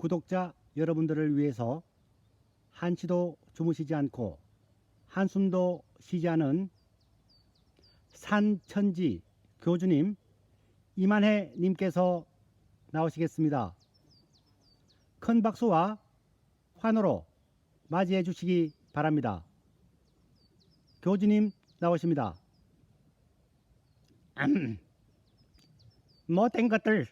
구독자 여러분들을 위해서 한시도 주무시지 않고 한숨도 쉬지 않은 산천지 교주님 이만혜 님께서 나오시겠습니다. 큰 박수와 환호로 맞이해 주시기 바랍니다. 교주님 나오십니다. 음, 못된 것들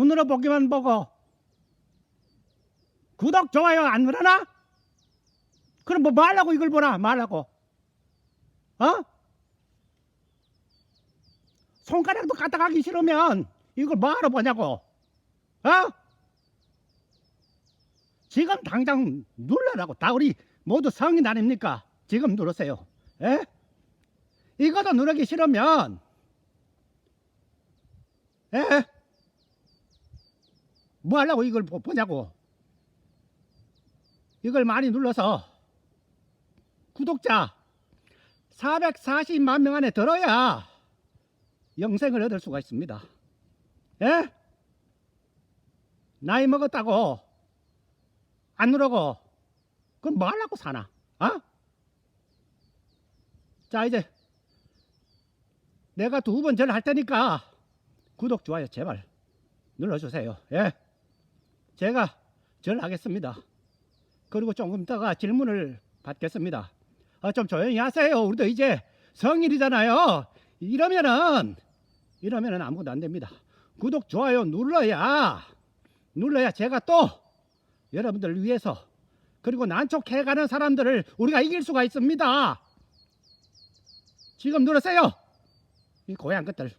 눈으로 보기만 보고 구독 좋아요 안 누르나? 그럼 뭐 말라고 이걸 보나 말라고 어? 손가락도 갖다 가기 싫으면 이걸 뭐하러 보냐고 어? 지금 당장 눌러라고 다 우리 모두 성인 아닙니까? 지금 누르세요 에? 이것도 누르기 싫으면 에? 뭐 하려고 이걸 보- 보냐고. 이걸 많이 눌러서 구독자 440만 명 안에 들어야 영생을 얻을 수가 있습니다. 예? 나이 먹었다고 안 누르고 그럼 뭐 하려고 사나? 어? 자 이제 내가 두 번 절 할 테니까 구독 좋아요 제발 눌러주세요. 예 제가 절하겠습니다. 그리고 조금 있다가 질문을 받겠습니다. 아, 좀 조용히 하세요. 우리도 이제 성일이잖아요. 이러면은 이러면은 아무것도 안 됩니다. 구독 좋아요 눌러야 눌러야 제가 또 여러분들을 위해서 그리고 난촉해가는 사람들을 우리가 이길 수가 있습니다. 지금 누르세요. 이 고향 것들